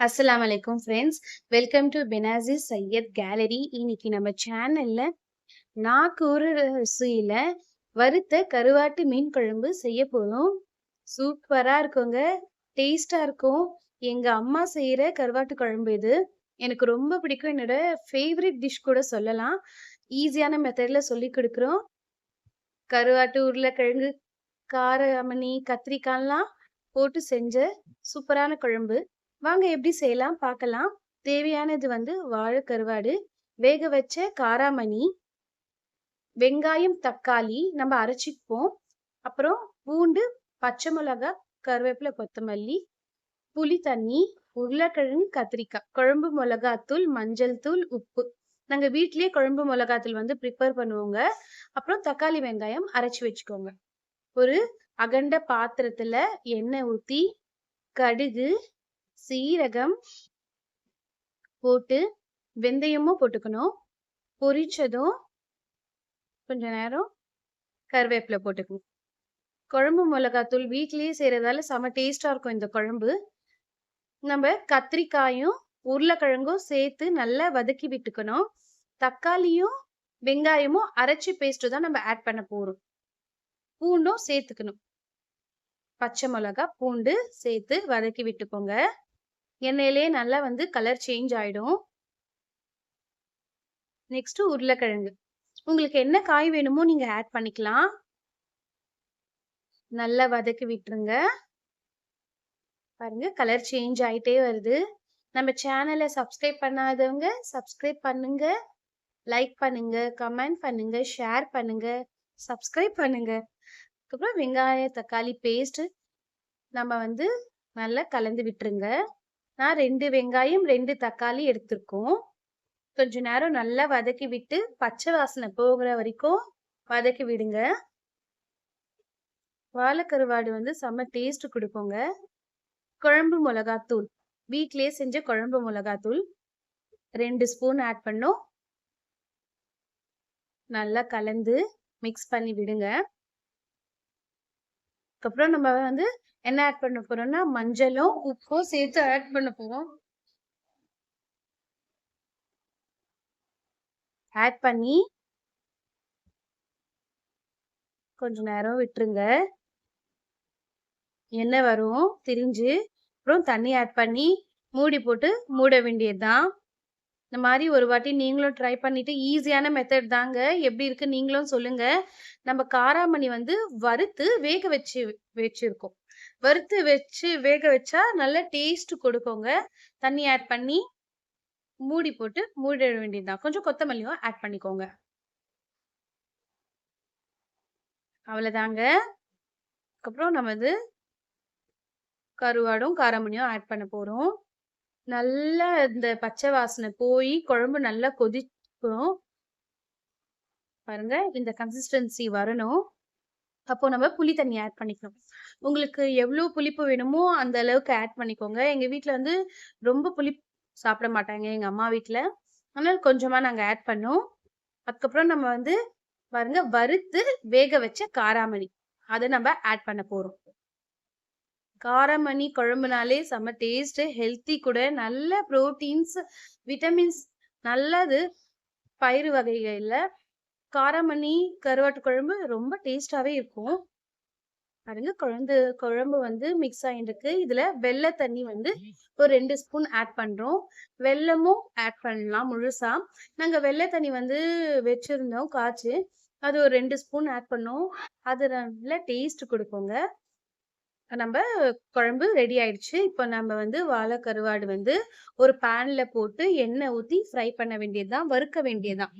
அஸ்லாம் வலைக்கும் friends. Welcome to பெனாசிஸ் சையத் கேலரி. இன்னைக்கு நம்ம சேனல்ல நாக்கூறு ருசியில வறுத்த கருவாட்டு மீன் குழம்பு செய்ய போறோம். சூப்பரா இருக்குங்க. டேஸ்ட்டா இருக்கும். எங்க அம்மா செய்கிற கருவாட்டு குழம்பு இது. எனக்கு ரொம்ப பிடிக்கும். என்னோட ஃபேவரட் டிஷ் கூட சொல்லலாம். ஈஸியான மெத்தட்ல சொல்லிக் கொடுக்குறோம் கருவாட்டு, உருளைக்கிழங்கு, காரமணி கத்திரிக்காய்லாம் போட்டு செஞ்ச சூப்பரான குழம்பு. வாங்க எப்படி செய்யலாம் பார்க்கலாம். தேவையானது வந்து வாழை கருவாடு, வேக வச்ச காராமணி, வெங்காயம், தக்காளி நம்ம அரைச்சிப்போம் அப்புறம் பூண்டு, பச்சை மிளகா, கருவேப்பிலை, கொத்தமல்லி, புளி தண்ணி, உருளைக்கிழங்கு, கத்திரிக்காய், குழம்பு மிளகாத்தூள், மஞ்சள் தூள், உப்பு. நாங்கள் வீட்லேயே குழம்பு மிளகாத்தூள் வந்து ப்ரிப்பேர் பண்ணுவோங்க. அப்புறம் தக்காளி, வெங்காயம் அரைச்சி வச்சுக்கோங்க. ஒரு அகண்ட பாத்திரத்தில் எண்ணெய் ஊற்றி கடுகு, சீரகம் போட்டு வெந்தயமும் போட்டுக்கணும். பொரிச்சதும் கொஞ்ச நேரம் கருவேப்பிலை போட்டுக்கணும். குழம்பு மிளகாத்தூள் வீட்லேயே செய்கிறதால செம டேஸ்டாக இருக்கும் இந்த குழம்பு. நம்ம கத்திரிக்காயும், உருளைக்கிழங்கும் சேர்த்து நல்லா வதக்கி விட்டுக்கணும். தக்காளியும், வெங்காயமும் அரைச்சி பேஸ்ட்டு தான் நம்ம ஆட் பண்ண போகிறோம் பூண்டும் சேர்த்துக்கணும். பச்சை மிளகா, பூண்டு சேர்த்து வதக்கி விட்டுக்கோங்க. எண்ணெயிலேயே நல்லா வந்து கலர் சேஞ்ச் ஆகிடும் நெக்ஸ்ட் உருளைக்கிழங்கு. உங்களுக்கு என்ன காய் வேணுமோ நீங்கள் ஆட் பண்ணிக்கலாம். நல்லா வதக்கி விட்டுருங்க. பாருங்க கலர் சேஞ்ச் ஆகிட்டே வருது. நம்ம சேனலை சப்ஸ்கிரைப் பண்ணாதவங்க சப்ஸ்கிரைப் பண்ணுங்க. லைக் பண்ணுங்க, கமெண்ட் பண்ணுங்க, ஷேர் பண்ணுங்க, சப்ஸ்கிரைப் பண்ணுங்க. அதுக்கப்புறம் வெங்காயம், தக்காளி பேஸ்ட் நம்ம வந்து நல்லா கலந்து விட்டுருங்க. நான் ரெண்டு வெங்காயம், ரெண்டு தக்காளி எடுத்திருக்கோம். கொஞ்ச நேரம் நல்லா வதக்கி விட்டு பச்சை வாசனை போகிற வரைக்கும் வதக்கி விடுங்க. வாழைக்கருவாடு வந்து செம்ம டேஸ்ட் கொடுப்போங்க குழம்பு மிளகாத்தூள். வீட்லயே செஞ்ச குழம்பு மிளகாத்தூள் ரெண்டு ஸ்பூன் ஆட் பண்ணோம். நல்லா கலந்து மிக்ஸ் பண்ணி விடுங்க. அதுக்கப்புறம் நம்ம வந்து என்ன ஆட் பண்ண போறோம்னா, மஞ்சளும், உப்பும் சேர்த்து ஆட் பண்ண போறோம். ஆட் பண்ணி கொஞ்ச நேரம் விட்டுருங்க. எண்ணெய் வரும் திரிஞ்சு. அப்புறம் தண்ணி ஆட் பண்ணி மூடி போட்டு மூட வேண்டியதுதான் இந்த மாதிரி ஒரு வாட்டி நீங்களும் ட்ரை பண்ணிவிட்டு ஈஸியான மெத்தட் தாங்க. எப்படி இருக்குது நீங்களும் சொல்லுங்கள் நம்ம காராமணி வந்து வறுத்து வேக வச்சு வச்சிருக்கோம். வறுத்து வச்சு வேக வச்சா நல்ல டேஸ்ட் கொடுக்குங்க. தண்ணி ஆட் பண்ணி மூடி போட்டு மூடிட வேண்டியதுதான் கொஞ்சம் கொத்தமல்லியும் ஆட் பண்ணிக்கோங்க. அவ்வளோதாங்க. அதுக்கப்புறம் நம்ம இது கருவாடும், காராமணியும் ஆட் பண்ண போகிறோம் நல்லா இந்த பச்சை வாசனை போய் குழம்பு நல்லா கொதிக்கணும். பாருங்க இந்த கன்சிஸ்டன்சி வரணும். அப்போ நம்ம புளி தண்ணி ஆட் பண்ணிக்கணும். உங்களுக்கு எவ்வளோ புளிப்பு வேணுமோ அந்த அளவுக்கு ஆட் பண்ணிக்கோங்க. எங்கள் வீட்டில் வந்து ரொம்ப புளி சாப்பிட மாட்டாங்க எங்கள் அம்மா வீட்டில் ஆனால் கொஞ்சமாக நாங்கள் ஆட் பண்ணோம். அதுக்கப்புறம் நம்ம வந்து பாருங்க வறுத்து வேக வச்ச காராமணி. அதை நம்ம ஆட் பண்ண போகிறோம் காராமணி குழம்புனாலே செம்ம டேஸ்ட், ஹெல்த்தி கூட. நல்ல புரோட்டீன்ஸ், விட்டமின்ஸ் நல்லது பயிறு வகைகள்ல. காராமணி கருவாட்டு குழம்பு ரொம்ப டேஸ்ட்டாவே இருக்கும். பாருங்க குழந்து குழம்பு வந்து மிக்ஸ் ஆயிருக்கு. இதுல வெள்ளை தண்ணி வந்து ஒரு 2 ஸ்பூன் ஆட் பண்றோம். வெல்லமும் ஆட் பண்ணலாம் முழுசா. நாங்க வெள்ளை தண்ணி வந்து வச்சிருந்தோம் காய்ச்சி. அது ஒரு 2 ஸ்பூன் ஆட் பண்ணோம். அது நல்ல டேஸ்ட் குடுக்குங்க. நம்ம குழம்பு ரெடி ஆயிடுச்சு. இப்போ நம்ம வந்து வாழை கருவாடு வந்து ஒரு பேன்ல போட்டு எண்ணெய் ஊற்றி ஃப்ரை பண்ண வேண்டியது தான். வறுக்க வேண்டியது தான்.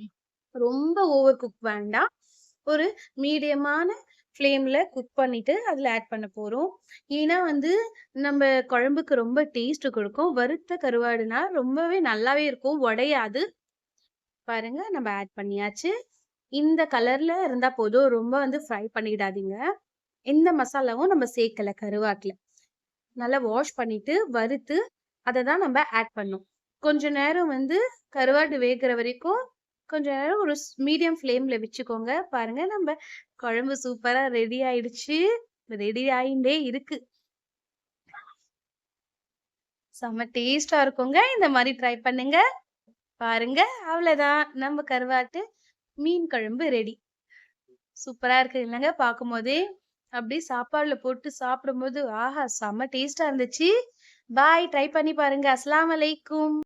ரொம்ப ஓவர் குக் வேண்டாம். ஒரு மீடியமான ஃப்ளேமில் குக் பண்ணிட்டு அதில் ஆட் பண்ண போகிறோம் ஏன்னா வந்து நம்ம குழம்புக்கு ரொம்ப டேஸ்ட்டு கொடுக்கும் வறுத்த கருவாடுனா ரொம்பவே நல்லாவே இருக்கும். உடையாது. பாருங்க நம்ம ஆட் பண்ணியாச்சு. இந்த கலரில் இருந்தால் போதும். ரொம்ப வந்து ஃப்ரை பண்ணிடாதீங்க. எந்த மசாலாவும் நம்ம சேர்க்கல கருவாட்டில் நல்லா வாஷ் பண்ணிட்டு வறுத்து அதை தான் நம்ம ஆட் பண்ணோம். கொஞ்ச நேரம் வந்து கருவாடு வேகிற வரைக்கும் கொஞ்ச நேரம் ஒரு மீடியம் ஃப்ளேம்ல வச்சுக்கோங்க. பாருங்க நம்ம குழம்பு சூப்பரா ரெடி ஆயிடுச்சு. ரெடி ஆயிண்டே இருக்கு. செம்ம டேஸ்ட்டா இருக்குங்க. இந்த மாதிரி ட்ரை பண்ணுங்க. பாருங்க, அவ்வளோதான் நம்ம கருவாட்டு மீன் குழம்பு ரெடி. சூப்பரா இருக்கு இல்லங்க பார்க்கும்போதே. அப்படியே சாப்பாடுல போட்டு சாப்பிடும்போது, ஆஹா! செம்ம டேஸ்டா இருந்துச்சு. பாய். ட்ரை பண்ணி பாருங்க. அஸ்லாம் அலைக்கும்.